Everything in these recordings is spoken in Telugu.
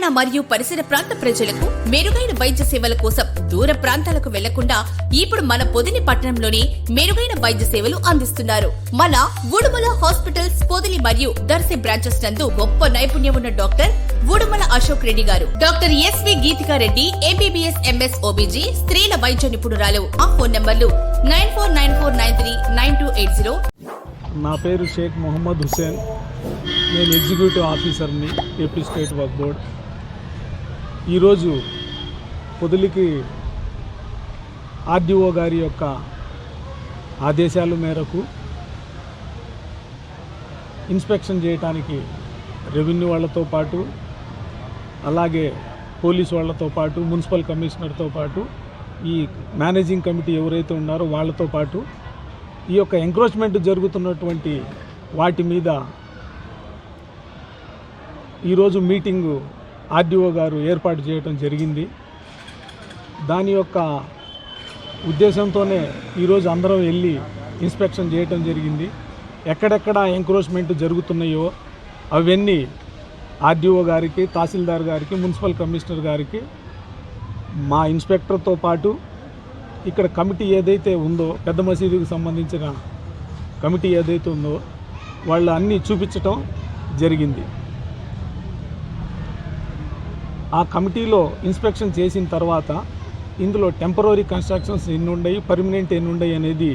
తెలంగాణ మరియు పరిసర ప్రాంత ప్రజలకు మెరుగైన వైద్య సేవల కోసం దూర ప్రాంతాలకు వెళ్ళకుండా ఇప్పుడు మన పొదిని పట్టణంలోని మెరుగైన వైద్య సేవలు అందిస్తున్నారు. మన ఉడుమల హాస్పిటల్స్ పొదిలి మరియు దర్శి బ్రాంచెస్ నందు గొప్ప నైపుణ్యం ఉన్న doctor Udumala Ashok Reddy garu. Doctor SV Geethika Reddy MBBS MS OBG స్త్రీల వైద్య నిపుణురాలు. ఆ ఫోన్ నంబర్లు nine four nine four nine three nine two eight zero. నా పేరు షేక్ మొహమ్మద్ హుసేన్ నేను ఎగ్జిక్యూటివ్ ఆఫీసర్ని ఏపీ స్టేట్ వర్క్ బోర్డ్ ఈరోజు పొదిలికి ఆర్డీఓ గారి యొక్క ఆదేశాల మేరకు ఇన్స్పెక్షన్ చేయటానికి రెవెన్యూ వాళ్ళతో పాటు అలాగే పోలీస్ వాళ్ళతో పాటు మున్సిపల్ కమిషనర్తో పాటు ఈ మేనేజింగ్ కమిటీ ఎవరైతే ఉన్నారో వాళ్ళతో పాటు ఈ యొక్క ఎంక్రోచ్మెంట్ జరుగుతున్నటువంటి వాటి మీద ఈరోజు మీటింగు ఆర్డీఓ గారు ఏర్పాటు చేయడం జరిగింది. దాని యొక్క ఉద్దేశంతోనే ఈరోజు అందరం వెళ్ళి ఇన్స్పెక్షన్ చేయటం జరిగింది. ఎక్కడెక్కడ ఎంక్రోచ్మెంట్ జరుగుతున్నాయో అవన్నీ ఆర్డీఓ గారికి తహసీల్దార్ గారికి మున్సిపల్ కమిషనర్ గారికి మా ఇన్స్పెక్టర్తో పాటు ఇక్కడ కమిటీ ఏదైతే ఉందో పెద్ద మసీదుకు సంబంధించిన కమిటీ ఏదైతే ఉందో వాళ్ళు అన్నీ చూపించటం జరిగింది. ఆ కమిటీలో ఇన్స్పెక్షన్ చేసిన తర్వాత ఇందులో టెంపరీ కన్స్ట్రక్షన్స్ ఎన్ని ఉన్నాయి పర్మనెంట్ ఎన్ని ఉన్నాయి అనేది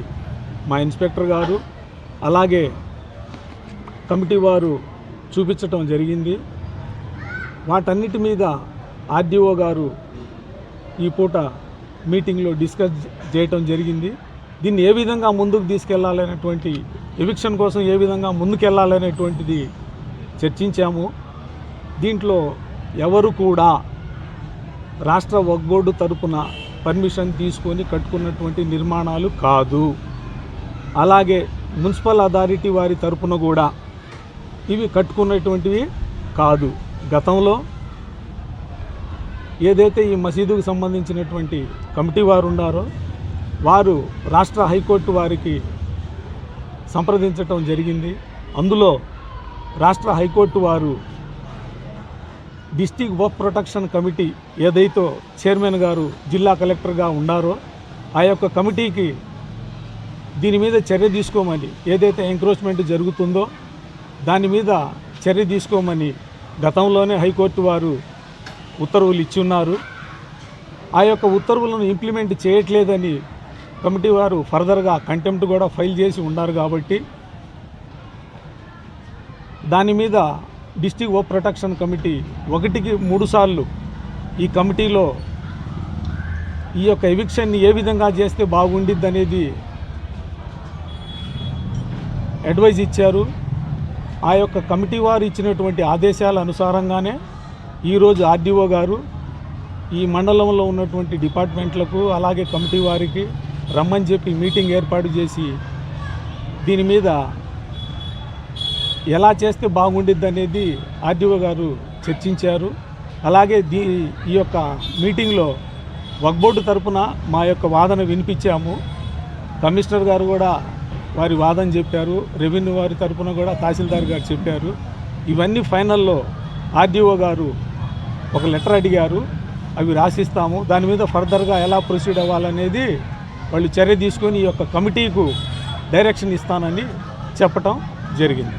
మా ఇన్స్పెక్టర్ గారు అలాగే కమిటీ వారు చూపించటం జరిగింది. వాటన్నిటి మీద ఆర్డీఓ గారు ఈ పూట మీటింగ్లో డిస్కస్ చేయటం జరిగింది. దీన్ని ఏ విధంగా ముందుకు తీసుకెళ్ళాలనేటువంటి ఎవిక్షన్ కోసం ఏ విధంగా ముందుకెళ్ళాలనేటువంటిది చర్చించాము. దీంట్లో ఎవరు కూడా రాష్ట్ర వక్ బోర్డు తరపున పర్మిషన్ తీసుకొని కట్టుకున్నటువంటి నిర్మాణాలు కాదు. అలాగే మున్సిపల్ అథారిటీ వారి తరపున కూడా ఇవి కట్టుకున్నటువంటివి కాదు. గతంలో ఏదైతే ఈ మసీదుకు సంబంధించినటువంటి కమిటీ వారు ఉన్నారో వారు రాష్ట్ర హైకోర్టు వారికి సంప్రదించటం జరిగింది. అందులో రాష్ట్ర హైకోర్టు వారు డిస్టిక్ వర్క్ ప్రొటెక్షన్ కమిటీ ఏదైతే చైర్మన్ గారు జిల్లా కలెక్టర్గా ఉన్నారో ఆ యొక్క కమిటీకి దీని మీద చర్య తీసుకోమని ఏదైతే ఎంక్రోచ్మెంట్ జరుగుతుందో దాని మీద చర్య తీసుకోమని గతంలోనే హైకోర్టు వారు ఉత్తర్వులు ఇచ్చి ఉన్నారు. ఆ యొక్క ఉత్తర్వులను ఇంప్లిమెంట్ చేయట్లేదని కమిటీ వారు ఫర్దర్గా కంటెంప్ట్ కూడా ఫైల్ చేసి ఉన్నారు కాబట్టి దాని మీద డిస్టిక్ ఓ ప్రొటెక్షన్ కమిటీ ఒకటికి మూడు సార్లు ఈ కమిటీలో ఈ యొక్క ఎవిక్షన్ని ఏ విధంగా చేస్తే బాగుండిద్ది అనేది అడ్వైజ్ ఇచ్చారు. ఆ యొక్క కమిటీ వారు ఇచ్చినటువంటి ఆదేశాల అనుసారంగానే ఈరోజు ఆర్డీఓ గారు ఈ మండలంలో ఉన్నటువంటి డిపార్ట్మెంట్లకు అలాగే కమిటీ వారికి రమ్మని చెప్పి మీటింగ్ ఏర్పాటు చేసి దీని మీద ఎలా చేస్తే బాగుండిద్ది అనేది ఆర్డీఓ గారు చర్చించారు. అలాగే దీ ఈ యొక్క మీటింగ్లో వక్ బోర్డు తరపున మా యొక్క వాదన వినిపించాము. కమిషనర్ గారు కూడా వారి వాదన చెప్పారు. రెవెన్యూ వారి తరపున కూడా తహసీల్దార్ గారు చెప్పారు. ఇవన్నీ ఫైనల్లో ఆర్డీఓ గారు ఒక లెటర్ అడిగారు. అవి రాసిస్తాము. దాని మీద ఫర్దర్గా ఎలా ప్రొసీడ్ అవ్వాలనేది వాళ్ళు చర్య తీసుకొని ఈ యొక్క కమిటీకు డైరెక్షన్ ఇస్తానని చెప్పటం జరిగింది.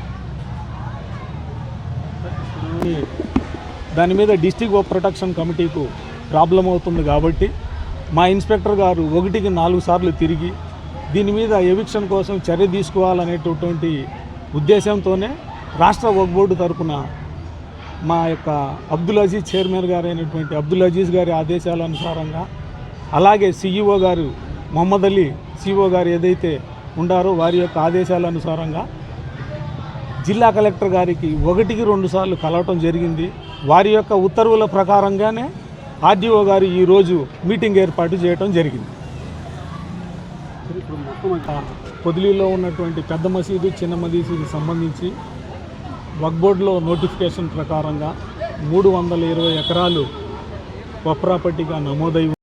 దాని మీద డిస్టిక్ ప్రొటెక్షన్ కమిటీకు ప్రాబ్లం అవుతుంది కాబట్టి మా ఇన్స్పెక్టర్ గారు ఒకటికి నాలుగు సార్లు తిరిగి దీని మీద ఎవిక్షన్ కోసం చర్య తీసుకోవాలనేటటువంటి ఉద్దేశంతోనే రాష్ట్ర వక్ బోర్డు తరపున మా యొక్క అబ్దుల్ అజీజ్ చైర్మన్ గారు అయినటువంటి అబ్దుల్ అజీజ్ గారి ఆదేశాల అనుసారంగా అలాగే సిఇఓ గారు మొహమ్మద్ అలీ సిఇఓ గారు ఏదైతే ఉండారో వారి యొక్క ఆదేశాల అనుసారంగా జిల్లా కలెక్టర్ గారికి ఒకటికి రెండు సార్లు కలవటం జరిగింది. వారి యొక్క ఉత్తర్వుల ప్రకారంగానే ఆర్డీఓ గారు ఈరోజు మీటింగ్ ఏర్పాటు చేయటం జరిగింది. ఆ, పొదిలిలో ఉన్నటువంటి పెద్ద మసీదు చిన్న మసీదుకి సంబంధించి వక్ బోర్డులో నోటిఫికేషన్ ప్రకారంగా మూడు వందల ఇరవై ఎకరాలు ప్రాపర్టీగా నమోదై